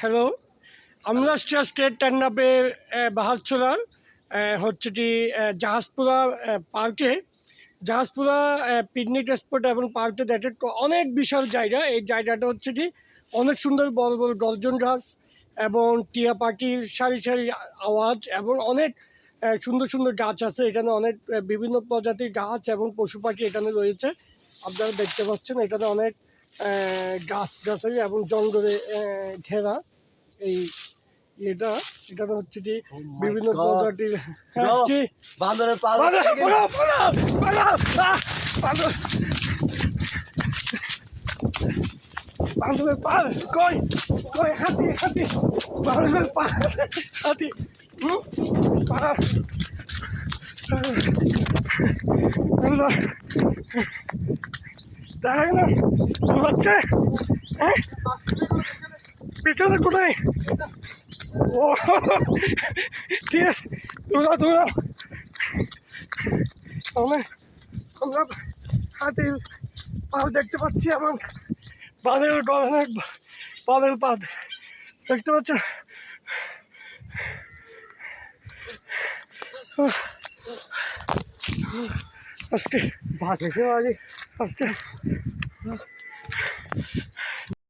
Hello আমরা state টান্নাপে বাহারছোড়ার হচ্ছে কি জাহাজপুরা পার্কে। জাহাজপুরা পিকনিক স্পট এবং পার্কে দেখে অনেক বিশাল জায়গা। এই জায়গাটা হচ্ছে কি অনেক সুন্দর বড় বড় গর্জন গাছ এবং টিয়া পাখির সারি সারি আওয়াজ এবং অনেক সুন্দর সুন্দর গাছ আছে। এখানে অনেক বিভিন্ন প্রজাতির গাছ এবং পশু পাখি এখানে রয়েছে। আপনারা দেখতে পাচ্ছেন এখানে অনেক গাছ গাছালি এবং জঙ্গলে ঘেরা। এই এটা এটা তো হচ্ছে কি বিভিন্ন God. প্রজাতির হ্যাঁ, পালা। বান্ধবের পাল কই? কই হাতি হাতি। বান্ধবের পাল হাতি। পাল দেখা গেল হচ্ছে? হ্যাঁ? পিছনে কোথায়? ও ঠিক আছে? আমরা হাতির পাল দেখতে পাচ্ছি এবং বাঁধের অনেক পালের পাত দেখতে পাচ্ছ? আজকে फ़र्स्ट फ़र्स्ट